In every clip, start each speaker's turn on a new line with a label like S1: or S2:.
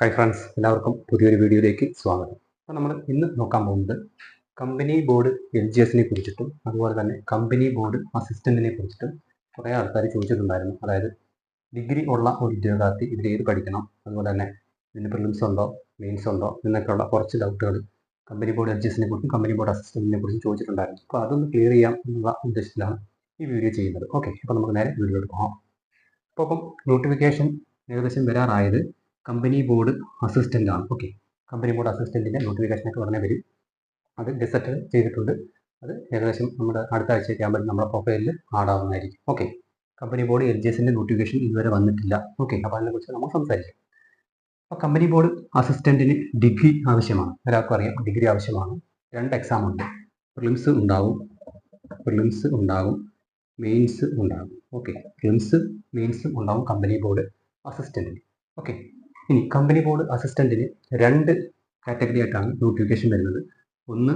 S1: Hi friends എല്ലാവർക്കും പുതിയൊരു വീഡിയോയിലേക്ക് സ്വാഗതം. അപ്പോൾ നമ്മൾ ഇന്ന് നോക്കാൻ പോകുന്നത് കമ്പനി ബോർഡ് എൽ ജി എസിനെ കുറിച്ചിട്ടും അതുപോലെ തന്നെ കമ്പനി ബോർഡ് അസിസ്റ്റന്റിനെ കുറിച്ചിട്ടും കുറേ ആൾക്കാർ ചോദിച്ചിട്ടുണ്ടായിരുന്നു. അതായത് ഡിഗ്രി ഉള്ള ഒരു ഉദ്യോഗാർത്ഥി ഇതിൽ ഏത് പഠിക്കണം? അതുപോലെ തന്നെ ഇതിന് പ്രിലിംസ് ഉണ്ടോ? മെയിൻസ് ഉണ്ടോ? എന്നൊക്കെയുള്ള കുറച്ച് ഡൗട്ടുകൾ കമ്പനി ബോർഡ് എൽ ജി എസിനെ കുറിച്ചും കമ്പനി ബോർഡ് അസിസ്റ്റന്റിനെ കുറിച്ചും ചോദിച്ചിട്ടുണ്ടായിരുന്നു. അപ്പോൾ അതൊന്ന് ക്ലിയർ ചെയ്യാം എന്നുള്ള ഉദ്ദേശത്തിലാണ് ഈ വീഡിയോ ചെയ്യുന്നത്. ഓക്കെ അപ്പോൾ നമുക്ക് നേരെ വീഡിയോ എടുക്കാം അപ്പോൾ അപ്പം നോട്ടിഫിക്കേഷൻ ഏകദേശം വരാറായത് കമ്പനി ബോർഡ് അസിസ്റ്റന്റ് ആണ്. ഓക്കെ കമ്പനി ബോർഡ് അസിസ്റ്റന്റിന്റെ നോട്ടിഫിക്കേഷനൊക്കെ ഉടനെ വരും. അത് ഗസറ്റ് ചെയ്തിട്ടുണ്ട്. അത് ഏകദേശം നമ്മുടെ അടുത്ത ആഴ്ചയൊക്കെ ആകുമ്പോൾ നമ്മുടെ പ്രൊഫൈലിൽ ആടാവുന്നതായിരിക്കും okay company board L G എസിന്റെ നോട്ടിഫിക്കേഷൻ ഇതുവരെ വന്നിട്ടില്ല. ഓക്കെ അപ്പോൾ അതിനെക്കുറിച്ച് നമ്മൾ സംസാരിക്കാം. അപ്പോൾ കമ്പനി ബോർഡ് അസിസ്റ്റന്റിന് ഡിഗ്രി ആവശ്യമാണ്. ഒരാൾക്കും അറിയാം ഡിഗ്രി ആവശ്യമാണ്. രണ്ട് എക്സാം ഉണ്ട്. പ്രിലിംസ് ഉണ്ടാവും. പ്രിലിംസ് ഉണ്ടാകും മെയിൻസ് ഉണ്ടാകും ഓക്കെ പ്രിലിംസ് മെയിൻസും ഉണ്ടാവും കമ്പനി ബോർഡ് അസിസ്റ്റന്റിന് ഓക്കെ ഇനി കമ്പനി ബോർഡ് അസിസ്റ്റന്റിന് രണ്ട് കാറ്റഗറി ആയിട്ടാണ് നോട്ടിഫിക്കേഷൻ വരുന്നത്. ഒന്ന്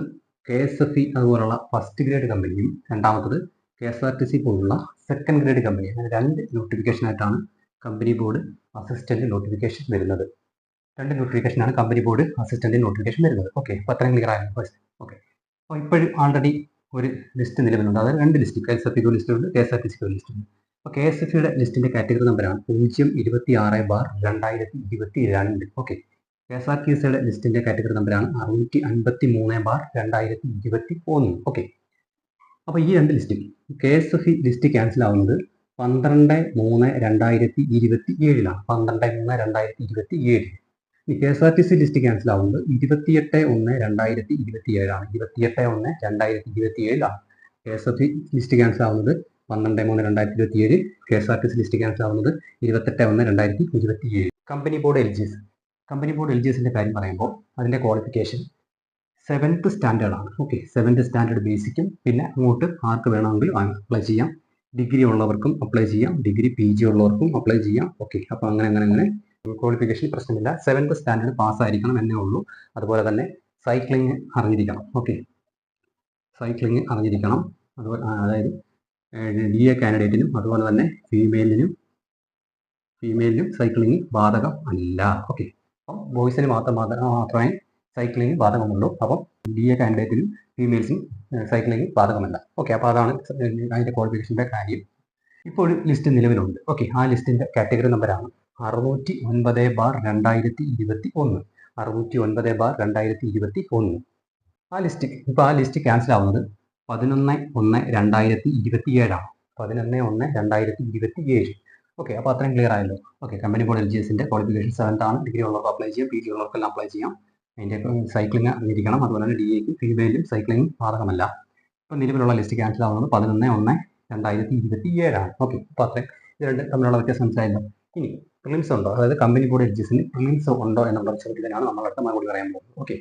S1: കെ എസ് എഫ് ഇ അതുപോലുള്ള ഫസ്റ്റ് ഗ്രേഡ് കമ്പനിയും രണ്ടാമത്തത് K S R T C പോലുള്ള സെക്കൻഡ് ഗ്രേഡ് കമ്പനി അങ്ങനെ രണ്ട് നോട്ടിഫിക്കേഷൻ ആയിട്ടാണ് കമ്പനി ബോർഡ് അസിസ്റ്റന്റ് നോട്ടിഫിക്കേഷൻ വരുന്നത്. രണ്ട് നോട്ടിഫിക്കേഷനാണ് കമ്പനി ബോർഡ് അസിസ്റ്റന്റ് നോട്ടിഫിക്കേഷൻ വരുന്നത്. ഓക്കെ പത്രം ക്ലിയർ ആയിരുന്നു ഫസ്റ്റ് ഓക്കെ അപ്പോൾ ഇപ്പോഴും ആൾറെഡി ഒരു ലിസ്റ്റ് നിലവിലുണ്ട്. അതായത് രണ്ട് list K S F E list ഉണ്ട് K S R T C list ഉണ്ട്. അപ്പോൾ കെ എസ് എഫ് ഇയുടെ ലിസ്റ്റിന്റെ കാറ്റഗറി നമ്പറാണ് പൂജ്യം ഇരുപത്തി ആറ് ബാർ രണ്ടായിരത്തി ഇരുപത്തി രണ്ട് okay K S R T സിയുടെ ലിസ്റ്റിന്റെ കാറ്റഗറി നമ്പറാണ് അറുന്നൂറ്റി അൻപത്തി മൂന്ന് ബാർ രണ്ടായിരത്തി ഇരുപത്തി ഒന്ന് ഓക്കെ അപ്പോൾ ഈ രണ്ട് ലിസ്റ്റും K S F E list cancel ആവുന്നത് പന്ത്രണ്ട് മൂന്ന് രണ്ടായിരത്തി ഇരുപത്തി ഏഴിലാണ് പന്ത്രണ്ട് മൂന്ന് രണ്ടായിരത്തി ഇരുപത്തി ഏഴ് ഈ K S R T C list cancel ആവുന്നത് ഇരുപത്തിയെട്ട് ഒന്ന് രണ്ടായിരത്തി ഇരുപത്തി ഏഴാണ് ഇരുപത്തിയെട്ട് ഒന്ന് രണ്ടായിരത്തി ഇരുപത്തി ഏഴിലാണ് K S F E list cancel ആവുന്നത് പന്ത്രണ്ട് മൂന്ന് രണ്ടായിരത്തി ഇരുപത്തി ഏഴ് K S R T C list cancel ആവുന്നത് ഇരുപത്തെട്ട് ഒന്ന് രണ്ടായിരത്തി ഇരുപത്തി ഏഴ് company board L G S company board L G എസിന്റെ കാര്യം പറയുമ്പോൾ അതിന്റെ ക്വാളിഫിക്കേഷൻ സെവൻത്ത് സ്റ്റാൻഡേർഡ് ആണ്. ഓക്കെ സെവൻത്ത് സ്റ്റാൻഡേർഡ് ബേസിക്കും പിന്നെ അങ്ങോട്ട് ആർക്ക് വേണമെങ്കിലും അപ്ലൈ ചെയ്യാം. ഡിഗ്രി ഉള്ളവർക്കും അപ്ലൈ ചെയ്യാം. ഡിഗ്രി പി ജി ഉള്ളവർക്കും അപ്ലൈ ചെയ്യാം. ഓക്കെ അപ്പോൾ അങ്ങനെ അങ്ങനെ അങ്ങനെ ക്വാളിഫിക്കേഷൻ പ്രശ്നമില്ല. സെവൻത്ത് സ്റ്റാൻഡേർഡ് പാസ്സായിരിക്കണം എന്നേ ഉള്ളൂ. അതുപോലെ തന്നെ സൈക്ലിംഗ് അറിഞ്ഞിരിക്കണം. ഓക്കെ സൈക്ലിംഗ് അറിഞ്ഞിരിക്കണം. അതുപോലെ അതായത് ഡി എ കാൻഡിഡേറ്റിനും അതുപോലെ തന്നെ ഫീമെയിലിനും ഫീമെയിലിനും സൈക്ലിംഗ് ബാധകം അല്ല. ഓക്കെ. അപ്പം ബോയ്സിന് മാത്രം മാത്രമേ സൈക്ലിംഗ് ബാധകമുള്ളൂ. അപ്പം ഡി എ കാൻഡിഡേറ്റിനും ഫീമെയിൽസിനും സൈക്ലിംഗ് ബാധകമല്ല. ഓക്കെ. അപ്പോൾ അതാണ് അതിന്റെ ക്വാളിഫിക്കേഷന്റെ കാര്യം. ഇപ്പോൾ ഒരു ലിസ്റ്റ് നിലവിലുണ്ട്. ഓക്കെ. ആ ലിസ്റ്റിന്റെ കാറ്റഗറി നമ്പറാണ് അറുന്നൂറ്റി ഒൻപത് ബാർ രണ്ടായിരത്തി ഇരുപത്തി ഒന്ന് അറുന്നൂറ്റി ഒൻപത് ബാർ രണ്ടായിരത്തി ഇരുപത്തി ഒന്ന് ആ ലിസ്റ്റ് ഇപ്പോൾ ആ ലിസ്റ്റ് ക്യാൻസൽ ആവുന്നത് പതിനൊന്ന് ഒന്ന് രണ്ടായിരത്തി ഇരുപത്തി ഏഴാണ് പതിനൊന്ന് ഒന്ന് രണ്ടായിരത്തി ഇരുപത്തി ഏഴ് ഓക്കെ അപ്പോൾ അത്രയും ക്ലിയർ ആയല്ലോ. Okay company board L G എസിന്റെ ക്വാളിഫിക്കേഷൻ സെവൻത്ത് ആണ്. ഡിഗ്രി ഉള്ളവർക്ക് അപ്ലൈ ചെയ്യാം. പി ജി ഉള്ളവർക്കെല്ലാം അപ്ലൈ ചെയ്യാം. അതിന്റെ സൈക്ലിംഗ് അറിഞ്ഞിരിക്കണം. അതുപോലെ തന്നെ ഡി എക്കും ഫീമെയിലും സൈക്ലിംഗ് ബാധകമല്ല. ഇപ്പം നിലവിലുള്ള ലിസ്റ്റ് ക്യാൻസൽ ആവുന്നത് പതിനൊന്ന് ഒന്ന് രണ്ടായിരത്തി ഇരുപത്തി ഏഴാണ് ഓക്കെ അപ്പോൾ അത്രയും. ഇത് രണ്ട് തമ്മിലുള്ള വ്യത്യാസം മനസ്സിലായല്ലോ. ഇനി പ്രിലിംസ് ഉണ്ടോ? അതായത് കമ്പനി ബോർഡ് എൽ ജി എസിന് പ്രിലിംസ് ഉണ്ടോ എന്നുള്ള ചോദ്യത്തിനാണ് നമ്മൾ അടുത്ത മറുപടി പറയാൻ പോകുന്നത്. ഓക്കെ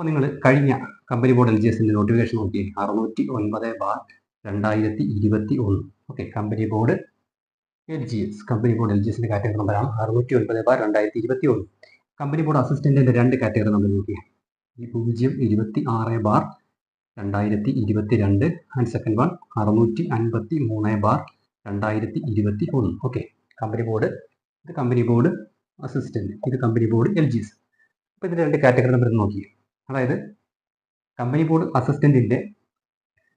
S1: അപ്പോൾ നിങ്ങൾ കഴിഞ്ഞ കമ്പനി ബോർഡ് എൽ ജി എസിന്റെ നോട്ടിഫിക്കേഷൻ നോക്കി അറുന്നൂറ്റി ഒൻപത് ബാർ രണ്ടായിരത്തി ഇരുപത്തി ഒന്ന് okay company board L G S company board L G എസിന്റെ കാറ്റഗറി നമ്പറാണ് അറുന്നൂറ്റി ഒൻപത് ബാർ രണ്ടായിരത്തി ഇരുപത്തി ഒന്ന് കമ്പനി ബോർഡ് അസിസ്റ്റന്റിന്റെ രണ്ട് കാറ്റഗറി നമ്പർ നോക്കി ഈ പൂജ്യം ഇരുപത്തി ആറ് ബാർ രണ്ടായിരത്തി ഇരുപത്തി രണ്ട് ആൻഡ് സെക്കൻഡ് വൺ അറുന്നൂറ്റി അൻപത്തി മൂന്ന് ബാർ രണ്ടായിരത്തി ഇരുപത്തി ഒന്ന് ഓക്കെ കമ്പനി ബോർഡ് ഇത് കമ്പനി ബോർഡ് അസിസ്റ്റന്റ് ഇത് company board L G S അപ്പോൾ ഇതിന്റെ രണ്ട് കാറ്റഗറി നമ്പർ നോക്കി അതായത് കമ്പനി ബോർഡ് അസിസ്റ്റന്റിന്റെ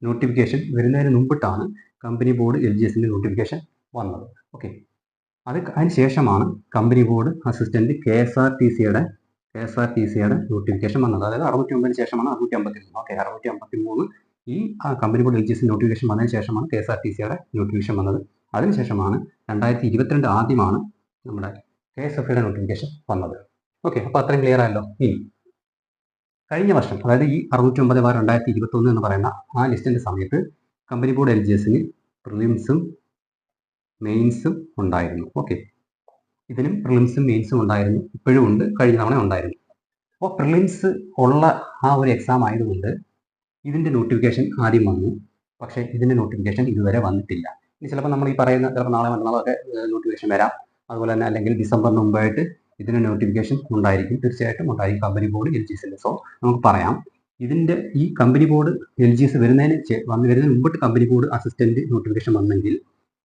S1: നോട്ടിഫിക്കേഷൻ വരുന്നതിന് മുമ്പിട്ടാണ് കമ്പനി ബോർഡ് എൽ ജി എസിന്റെ നോട്ടിഫിക്കേഷൻ വന്നത്. ഓക്കെ അത് അതിന് ശേഷമാണ് company board assistant K S R T സിയുടെ കെ എസ് ആർ ടി സിയുടെ നോട്ടിഫിക്കേഷൻ വന്നത്. അതായത് അറുപത്തി ഒമ്പതിന് ശേഷമാണ് അറുന്നൂറ്റി അമ്പത്തി മൂന്ന് ഓക്കെ അറുന്നൂറ്റി അമ്പത്തി മൂന്ന് ഈ കമ്പനി ബോർഡ് എൽ ജി എസിന്റെ നോട്ടിഫിക്കേഷൻ വന്നതിന് ശേഷമാണ് കെ എസ് ആർ ടി സിയുടെ നോട്ടിഫിക്കേഷൻ വന്നത്. അതിനുശേഷമാണ് രണ്ടായിരത്തി ഇരുപത്തിരണ്ട് ആദ്യമാണ് നമ്മുടെ കെ എസ് എഫ് ഐയുടെ നോട്ടിഫിക്കേഷൻ വന്നത്. ഓക്കെ അപ്പോൾ അത്രയും ക്ലിയർ ആയല്ലോ? ഇനി. കഴിഞ്ഞ വർഷം അതായത് ഈ അറുന്നൂറ്റി ഒമ്പത് ബാർ രണ്ടായിരത്തി ഇരുപത്തി ഒന്ന് എന്ന് പറയുന്ന ആ ലിസ്റ്റിന്റെ സമയത്ത് കമ്പനി ബോർഡ് എൽ ജി എസിന് പ്രിലിംസും മെയിൻസും ഉണ്ടായിരുന്നു. ഓക്കെ ഇതിനും പ്രിലിംസും മെയിൻസും ഉണ്ടായിരുന്നു. ഇപ്പോഴും ഉണ്ട് കഴിഞ്ഞ തവണ ഉണ്ടായിരുന്നു. അപ്പോൾ പ്രിലിംസ് ഉള്ള ആ ഒരു എക്സാം ആയതുകൊണ്ട് ഇതിന്റെ നോട്ടിഫിക്കേഷൻ ആദ്യം വന്നു. പക്ഷേ ഇതിന്റെ നോട്ടിഫിക്കേഷൻ ഇതുവരെ വന്നിട്ടില്ല. ഇനി ചിലപ്പോൾ നമ്മൾ ഈ പറയുന്ന ചിലപ്പോൾ നാളെ മറ്റന്നാളൊക്കെ നോട്ടിഫിക്കേഷൻ വരാം. അതുപോലെ തന്നെ അല്ലെങ്കിൽ ഡിസംബറിന് മുമ്പായിട്ട് ഇതിന് നോട്ടിഫിക്കേഷൻ ഉണ്ടായിരിക്കും. തീർച്ചയായിട്ടും ഉണ്ടായിരിക്കും. കമ്പനി ബോർഡ് എൽ ജി എസിന്റെ സോ നമുക്ക് പറയാം. ഇതിന്റെ ഈ company board L G S വരുന്നതിന് വന്നു വരുന്നതിന് മുമ്പിട്ട് കമ്പനി ബോർഡ് അസിസ്റ്റന്റ് നോട്ടിഫിക്കേഷൻ വന്നെങ്കിൽ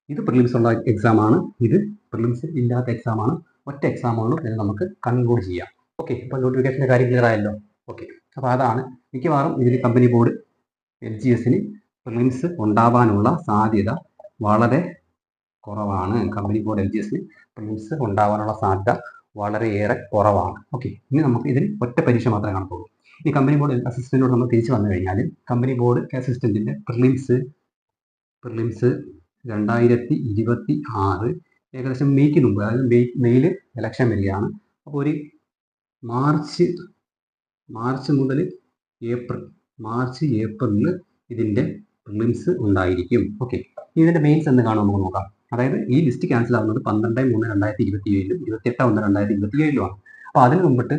S1: ഇത് പ്രിലിംസ് ഉള്ള എക്സാം ആണ്. ഇത് പ്രിലിംസ് ഇല്ലാത്ത എക്സാം ആണ്. ഒറ്റ എക്സാമേ ഉള്ളൂ. എന്ന് നമുക്ക് കൺക്ലൂഡ് ചെയ്യാം. ഓക്കെ ഇപ്പോൾ നോട്ടിഫിക്കേഷന്റെ കാര്യം ക്ലിയർ ആയല്ലോ. ഓക്കെ അപ്പോൾ അതാണ് മിക്കവാറും ഇതിൽ കമ്പനി ബോർഡ് എൽ ജി എസിന് പ്രിലിംസ് ഉണ്ടാവാനുള്ള സാധ്യത വളരെ കുറവാണ്. കമ്പനി ബോർഡ് എൽ ജി എസിന് പ്രിലിംസ് ഉണ്ടാവാനുള്ള സാധ്യത വളരെയേറെ കുറവാണ്. ഓക്കെ ഇനി നമുക്ക് ഇതിന് ഒറ്റ പരീക്ഷ മാത്രമേ കാണത്തുള്ളൂ. ഈ കമ്പനി ബോർഡ് അസിസ്റ്റന്റിനോട് നമ്മൾ തിരിച്ചു വന്നു കഴിഞ്ഞാൽ കമ്പനി ബോർഡ് അസിസ്റ്റന്റിന്റെ പ്രിലിംസ് പ്രിലിംസ് രണ്ടായിരത്തി ഇരുപത്തി ആറ് ഏകദേശം മെയ്ക്ക് മുമ്പ് അതായത് മെയ് മെയ്യിൽ ഇലക്ഷൻ വരികയാണ്. അപ്പോൾ ഒരു മാർച്ച് മാർച്ച് മുതൽ ഏപ്രിൽ മാർച്ച് ഏപ്രിലിൽ ഇതിന്റെ പ്രിലിംസ് ഉണ്ടായിരിക്കും. ഓക്കെ ഇതിന്റെ മെയിൻസ് എന്ന് കാണും നമുക്ക് നോക്കാം. അതായത് ഈ ലിസ്റ്റ് ക്യാൻസൽ ആവുന്നത് പന്ത്രണ്ട് മൂന്ന് രണ്ടായിരത്തി ഇരുപത്തി ഏഴിലും ഇരുപത്തിയെട്ട് ഒന്ന് രണ്ടായിരത്തി ഇരുപത്തി ഏഴിലുമാണ് അപ്പോൾ അതിന് മുമ്പിട്ട്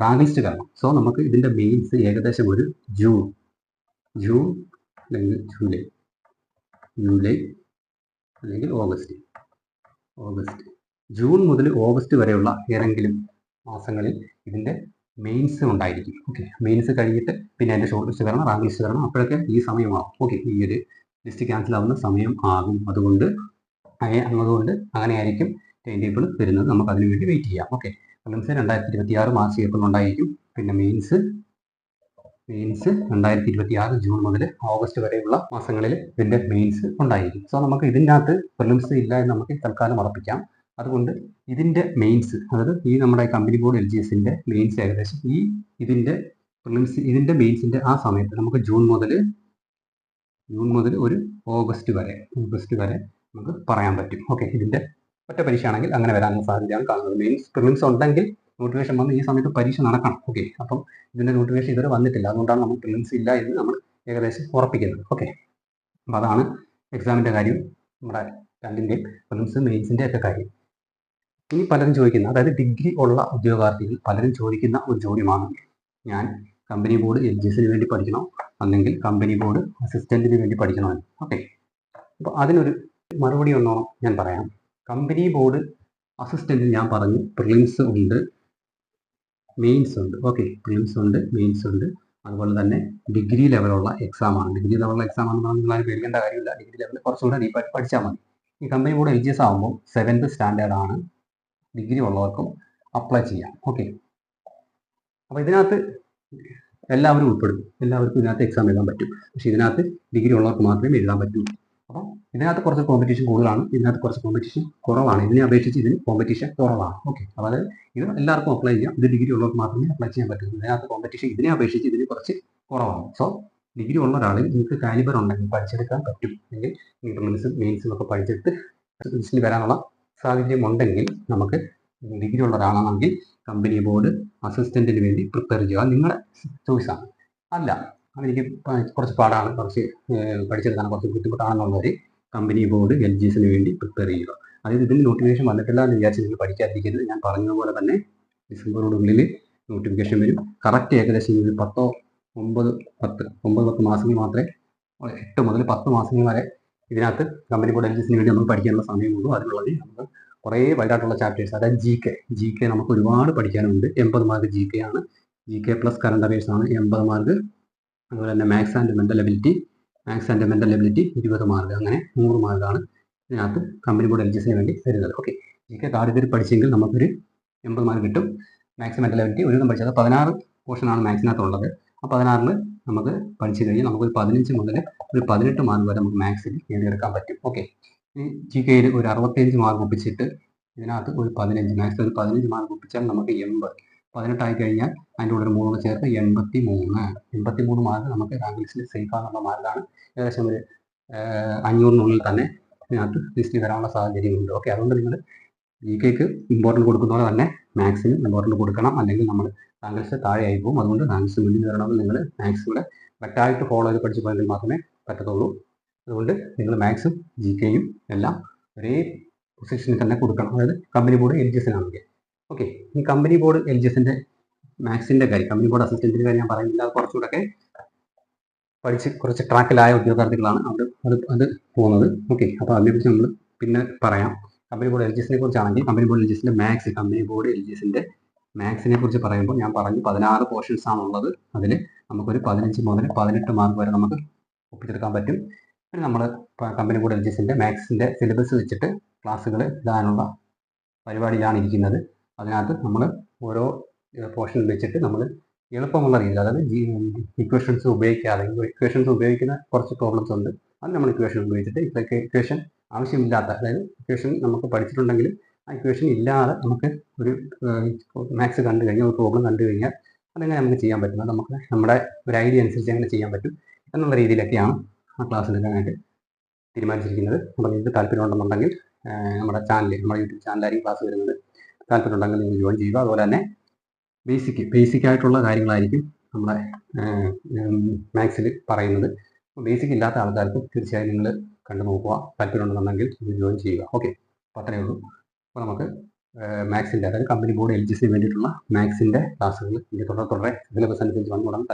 S1: റാങ്ക് ലിസ്റ്റ് കാണണം സോ നമുക്ക് ഇതിന്റെ മെയിൻസ് ഏകദേശം ഒരു ജൂൺ ജൂൺ അല്ലെങ്കിൽ ജൂലൈ ജൂലൈ അല്ലെങ്കിൽ ഓഗസ്റ്റ് ഓഗസ്റ്റ്. ജൂൺ മുതൽ ഓഗസ്റ്റ് വരെയുള്ള ഏതെങ്കിലും മാസങ്ങളിൽ ഇതിന്റെ മെയിൻസ് ഉണ്ടായിരിക്കും. ഓക്കെ മെയിൻസ് കഴിഞ്ഞിട്ട് പിന്നെ അതിന്റെ ഷോർട്ട് ലിസ്റ്റ് വരണം റാങ്ക് ലിസ്റ്റ് വരണം അപ്പോഴൊക്കെ ഈ സമയമാകും ഓക്കെ ഈ ഒരു ലിസ്റ്റ് ക്യാൻസൽ ആവുന്ന സമയം ആകും. അതുകൊണ്ട് അതുകൊണ്ട് അങ്ങനെയായിരിക്കും ടൈം ടേബിൾ വരുന്നത്. നമുക്ക് അതിനു വേണ്ടി വെയിറ്റ് ചെയ്യാം. ഓക്കെ പ്രിലിംസ് രണ്ടായിരത്തി ഇരുപത്തി ആറ് മാർച്ച് ഏപ്രിൽ ഉണ്ടായിരിക്കും പിന്നെ മെയിൻസ് മെയിൻസ് രണ്ടായിരത്തി ഇരുപത്തി ആറ് ജൂൺ മുതൽ ഓഗസ്റ്റ് വരെയുള്ള മാസങ്ങളിൽ ഇതിന്റെ മെയിൻസ് ഉണ്ടായിരിക്കും. സോ നമുക്ക് ഇതിന്റെ അകത്ത് പ്രിലിംസ് ഇല്ല എന്ന് നമുക്ക് തൽക്കാലം ഉറപ്പിക്കാം. അതുകൊണ്ട് ഇതിന്റെ മെയിൻസ് അതായത് ഈ നമ്മുടെ കമ്പനി ബോർഡ് എൽ ജി എസിന്റെ മെയിൻസ് ഏകദേശം ഈ ഇതിന്റെ പ്രിലിംസ് ഇതിന്റെ മെയിൻസിന്റെ ആ സമയത്ത് നമുക്ക് ജൂൺ മുതൽ ജൂൺ മുതൽ ഒരു ഓഗസ്റ്റ് വരെ ഓഗസ്റ്റ് വരെ നമുക്ക് പറയാൻ പറ്റും. ഓക്കെ ഇതിന്റെ ഒറ്റ പരീക്ഷ ആണെങ്കിൽ അങ്ങനെ വരാനുള്ള സാധ്യതയാണ് കാണുന്നത്. മെയിൻസ് പ്രിലിംസ് ഉണ്ടെങ്കിൽ നോട്ടിഫിക്കേഷൻ വന്ന് ഈ സമയത്ത് പരീക്ഷ നടക്കണം. ഓക്കെ അപ്പം ഇതിന്റെ നോട്ടിഫിക്കേഷൻ ഇതുവരെ വന്നിട്ടില്ല. അതുകൊണ്ടാണ് നമ്മൾ പ്രിലിംസ് ഇല്ല എന്ന് നമ്മൾ ഏകദേശം ഉറപ്പിക്കുന്നത്. ഓക്കെ അപ്പം അതാണ് എക്സാമിന്റെ കാര്യം. നമ്മുടെ രണ്ടിന്റെയും പ്രിലിംസ് മെയിൻസിന്റെ ഒക്കെ കാര്യം. ഇനി പലരും ചോദിക്കുന്ന അതായത് ഡിഗ്രി ഉള്ള ഉദ്യോഗാർത്ഥികൾ പലരും ചോദിക്കുന്ന ഒരു ചോദ്യമാണ് ഞാൻ കമ്പനി ബോർഡ് എൽ ജി എസിന് വേണ്ടി പഠിക്കണോ? അല്ലെങ്കിൽ കമ്പനി ബോർഡ് അസിസ്റ്റന്റിന് വേണ്ടി പഠിക്കണോ എന്ന്. ഓക്കെ അപ്പോൾ അതിനൊരു മറുപടി ഒന്നോ ഞാൻ പറയാം. കമ്പനി ബോർഡ് അസിസ്റ്റന്റിന് ഞാൻ പറഞ്ഞു പ്രിലിംസ് ഉണ്ട് മെയിൻസ് ഉണ്ട്. ഓക്കെ പ്രിലിംസ് ഉണ്ട് മെയിൻസ് ഉണ്ട്. അതുപോലെ തന്നെ ഡിഗ്രി ലെവലുള്ള എക്സാം ആണ്. ഡിഗ്രി ലെവലുള്ള എക്സാം ആണെന്ന് നിങ്ങൾ പേടിക്കേണ്ട കാര്യമില്ല. ഡിഗ്രി ലെവലിൽ കുറച്ചുകൂടെ ഡീപ്പായിട്ട് പഠിച്ചാൽ മതി. ഈ company board L G S ആകുമ്പോൾ സെവൻത് സ്റ്റാൻഡേർഡ് ആണ് ഡിഗ്രി ഉള്ളവർക്കും അപ്ലൈ ചെയ്യാം ഓക്കെ അപ്പോൾ ഇതിനകത്ത് എല്ലാവരും ഉൾപ്പെടും. എല്ലാവർക്കും ഇതിനകത്ത് എക്സാം എഴുതാൻ പറ്റും. പക്ഷെ ഇതിനകത്ത് ഡിഗ്രി ഉള്ളവർക്ക് മാത്രമേ എഴുതാൻ പറ്റൂ. അപ്പം ഇതിനകത്ത് കുറച്ച് കോമ്പറ്റീഷൻ കൂടുതലാണ്. ഇതിനകത്ത് കുറച്ച് കോമ്പറ്റീഷൻ കുറവാണ്. ഇതിനെ അപേക്ഷിച്ച് ഇതിന് കോമ്പറ്റീഷൻ കുറവാണ്. ഓക്കെ അതായത് ഇത് എല്ലാവർക്കും അപ്ലൈ ചെയ്യാം. ഇത് ഡിഗ്രി ഉള്ളവർക്ക് മാത്രമേ അപ്ലൈ ചെയ്യാൻ പറ്റൂ. ഇതിനകത്ത് കോമ്പറ്റീഷൻ ഇതിനെ അപേക്ഷിച്ച് ഇതിന് കുറച്ച് കുറവാണ്. സോ ഡിഗ്രി ഉള്ള ഒരാളിൽ നിങ്ങൾക്ക് കാലിബർ ഉണ്ടെങ്കിൽ പഠിച്ചെടുക്കാൻ പറ്റും. അല്ലെങ്കിൽ ഇന്റർമീഡിയറ്റ്സും മെയിൻസും ഒക്കെ പഠിച്ചെടുത്ത് വരാനുള്ള സാഹചര്യം ഉണ്ടെങ്കിൽ നമുക്ക് ഡിഗ്രി ഉള്ള ഒരാളാണെങ്കിൽ കമ്പനി ബോർഡ് അസിസ്റ്റന്റിന് വേണ്ടി പ്രിപ്പയർ ചെയ്യുക. നിങ്ങളുടെ ചോയ്സാണ് അല്ല അതെനിക്ക് കുറച്ച് പാടാണ്. കുറച്ച് പഠിച്ചെടുക്കാൻ കുറച്ച് ബുദ്ധിമുട്ടാണെന്നുള്ളവർ കമ്പനി ബോർഡ് എൽ ജി എസിന് വേണ്ടി പ്രിപ്പയർ ചെയ്യുക. അതായത് ഇതിന് നോട്ടിഫിക്കേഷൻ വന്നിട്ടില്ല എന്ന് വിചാരിച്ച് നിങ്ങൾ പഠിക്കാതിരിക്കരുത്. ഞാൻ പറഞ്ഞതുപോലെ തന്നെ ഡിസംബറോടുള്ളിൽ നോട്ടിഫിക്കേഷൻ വരും. കറക്റ്റ് ഏകദേശം ഒരു പത്തോ ഒമ്പത് പത്ത് ഒമ്പത് പത്ത് മാസങ്ങൾ മാത്രമേ എട്ട് മുതൽ പത്ത് മാസങ്ങൾ വരെ ഇതിനകത്ത് കമ്പനി ബോർഡ് എൽ ജി എസിന് വേണ്ടി നമുക്ക് പഠിക്കാനുള്ള സമയമുള്ളൂ. അതിനുള്ളത് നമുക്ക് കുറേ വൈഡായിട്ടുള്ള ചാപ്റ്റേഴ്സ് അതായത് ജി കെ ജി കെ നമുക്ക് ഒരുപാട് പഠിക്കാനുണ്ട്. എൺപത് മാർക്ക് ജി കെ ആണ്. G K plus current affairs ആണ് എൺപത് മാർക്ക് അതുപോലെ തന്നെ maths and mental ability maths and mental ability ഇരുപത് മാർക്ക് അങ്ങനെ നൂറ് മാർക്കാണ് ഇതിനകത്ത് കമ്പനി ബോർഡ് എൽ ജി സിന് വേണ്ടി വരുന്നത്. ഓക്കെ ജി കെ കാർഡ് ഇതിൽ പഠിച്ചെങ്കിൽ നമുക്കൊരു എൺപത് മാർക്ക് കിട്ടും. മാത്സ് മെന്റൽ എബിലിറ്റി ഒരു പഠിച്ചത് പതിനാറ് പോർഷനാണ് മാത്സിനകത്തുള്ളത് ആ പതിനാറിൽ നമുക്ക് പഠിച്ചു കഴിഞ്ഞാൽ നമുക്കൊരു പതിനഞ്ച് മുതൽ ഒരു പതിനെട്ട് മാർക്ക് വരെ നമുക്ക് മാത്സിൽ നേടിയെടുക്കാൻ പറ്റും. ഓക്കെ ജി കെയിൽ ഒരു അറുപത്തേഴ് മാർക്ക് ഒപ്പിച്ചിട്ട് ഇതിനകത്ത് ഒരു പതിനഞ്ച് മാക്സ് ഒരു പതിനഞ്ച് മാർക്ക് ഒപ്പിച്ചാൽ നമുക്ക് എൺപത്. പതിനെട്ടായി കഴിഞ്ഞാൽ അതിന്റെ കൂടെ ഒരു മൂന്ന് ചേർത്ത് എൺപത്തി മൂന്ന് എൺപത്തി മൂന്ന് മാർക്ക് നമുക്ക് റാങ്ക് ലിസ്റ്റിൽ സേഫ് ആകുന്ന മാർക്കാണ് ഏകദേശം ഒരു അഞ്ഞൂറിനുള്ളിൽ തന്നെ ഇതിനകത്ത് ലിസ്റ്റിൽ വരാനുള്ള സാഹചര്യമുണ്ട്. ഓക്കെ അതുകൊണ്ട് നിങ്ങൾ ജി കെക്ക് ഇമ്പോർട്ടന്റ് കൊടുക്കുന്ന പോലെ തന്നെ മാത്സിന് ഇമ്പോർട്ടന്റ് കൊടുക്കണം. അല്ലെങ്കിൽ നമ്മൾ റാങ്ക് ലിസ്റ്റ് താഴെയായി പോകും. അതുകൊണ്ട് റാങ്ക് ലിസ്റ്റ് മുന്നിൽ വരണമെങ്കിൽ നിങ്ങൾ മാത്സ് കൂടെ കറക്റ്റായിട്ട് ഫോളോ ചെയ്ത് പഠിച്ച് പോയെങ്കിൽ മാത്രമേ പറ്റത്തുള്ളൂ. അതുകൊണ്ട് നിങ്ങൾ മാക്സും ജി കെയും എല്ലാം ഒരേ പൊസിഷനിൽ തന്നെ കൊടുക്കണം. അതായത് കമ്പനി ബോർഡ് എൽ ജി എസിനാണെങ്കിൽ ഓക്കെ ഈ കമ്പനി ബോർഡ് എൽ ജി എസിന്റെ മാത്സിന്റെ കാര്യം കമ്പനി ബോർഡ് അസിസ്റ്റന്റിന്റെ കാര്യം ഞാൻ പറയുന്നില്ല. അത് കുറച്ചുകൂടെ പഠിച്ച് കുറച്ച് ട്രാക്കിലായ ഉദ്യോഗാർത്ഥികളാണ് അവിടെ അത് അത് പോകുന്നത്. ഓക്കെ അപ്പോൾ അതിനെക്കുറിച്ച് നമ്മൾ പിന്നെ പറയാം. കമ്പനി ബോർഡ് എൽ ജി എസിനെ കുറിച്ചാണെങ്കിൽ കമ്പനി ബോർഡ് എൽ ജി എസിന്റെ maths company board L G എസിന്റെ മാത്സിനെ കുറിച്ച് പറയുമ്പോൾ ഞാൻ പറഞ്ഞു പതിനാറ് പോർഷൻസ് ആണുള്ളത്. അതിൽ നമുക്കൊരു പതിനഞ്ച് മുതൽ പതിനെട്ട് മാർക്ക് വരെ നമുക്ക് ഒപ്പിച്ചെടുക്കാൻ പറ്റും. പിന്നെ നമ്മൾ കമ്പനി കൂടെ എൽ ജി എസിന്റെ മാത്സിന്റെ സിലബസ് വെച്ചിട്ട് ക്ലാസ്സുകൾ ഇടാനുള്ള പരിപാടിയിലാണ് ഇരിക്കുന്നത്. അതിനകത്ത് നമ്മൾ ഓരോ പോർഷൻ വെച്ചിട്ട് നമ്മൾ എളുപ്പമുള്ള രീതിയിൽ അതായത് ഇക്വേഷൻസ് ഉപയോഗിക്കാതെ ഇക്വേഷൻസ് ഉപയോഗിക്കുന്ന കുറച്ച് പ്രോബ്ലംസ് ഉണ്ട്. അത് നമ്മൾ ഇക്വേഷൻ ഉപയോഗിച്ചിട്ട് ഇപ്പോഴൊക്കെ ഇക്വേഷൻ ആവശ്യമില്ലാത്ത അതായത് ഇക്വേഷൻ നമുക്ക് പഠിച്ചിട്ടുണ്ടെങ്കിലും ആ ഇക്വേഷൻ ഇല്ലാതെ നമുക്ക് ഒരു മാത്സ് കണ്ടു കഴിഞ്ഞാൽ ഒരു പ്രോബ്ലം കണ്ടു കഴിഞ്ഞാൽ അതെങ്ങനെ നമുക്ക് ചെയ്യാൻ പറ്റും? അത് നമുക്ക് നമ്മുടെ ഒരു ഐഡിയ അനുസരിച്ച് എങ്ങനെ ചെയ്യാൻ പറ്റും? എന്നുള്ള രീതിയിലൊക്കെയാണ് ആ ക്ലാസ് എടുക്കാനായിട്ട് തീരുമാനിച്ചിരിക്കുന്നത്. അപ്പോൾ നിങ്ങൾക്ക് താല്പര്യമുണ്ടെന്നുണ്ടെങ്കിൽ നമ്മുടെ ചാനൽ നമ്മുടെ യൂട്യൂബ് ചാനലായിരിക്കും ക്ലാസ് വരുന്നത്. താല്പര്യമുണ്ടെങ്കിൽ നിങ്ങൾ ജോയിൻ ചെയ്യുക. അതുപോലെ തന്നെ ബേസിക് ബേസിക് ആയിട്ടുള്ള കാര്യങ്ങളായിരിക്കും നമ്മളെ മാത്സിൽ പറയുന്നത്. ബേസിക് ഇല്ലാത്ത ആൾക്കാർക്ക് തീർച്ചയായും നിങ്ങൾ കണ്ടു നോക്കുക താല്പര്യമുണ്ടെന്നുണ്ടെങ്കിൽ നിങ്ങൾ ജോയിൻ ചെയ്യുക. ഓക്കെ അപ്പോൾ അത്രയേ ഉള്ളൂ. അപ്പോൾ നമുക്ക് മാത്സിന്റെ അതായത് കമ്പനി ബോർഡ് എൽ ജി സിന് വേണ്ടിയിട്ടുള്ള മാത്സിന്റെ ക്ലാസ്സുകൾ ഇനി തുടരെ തുടരെ സിലബസ് അനുസരിച്ച് വന്നു തുടങ്ങും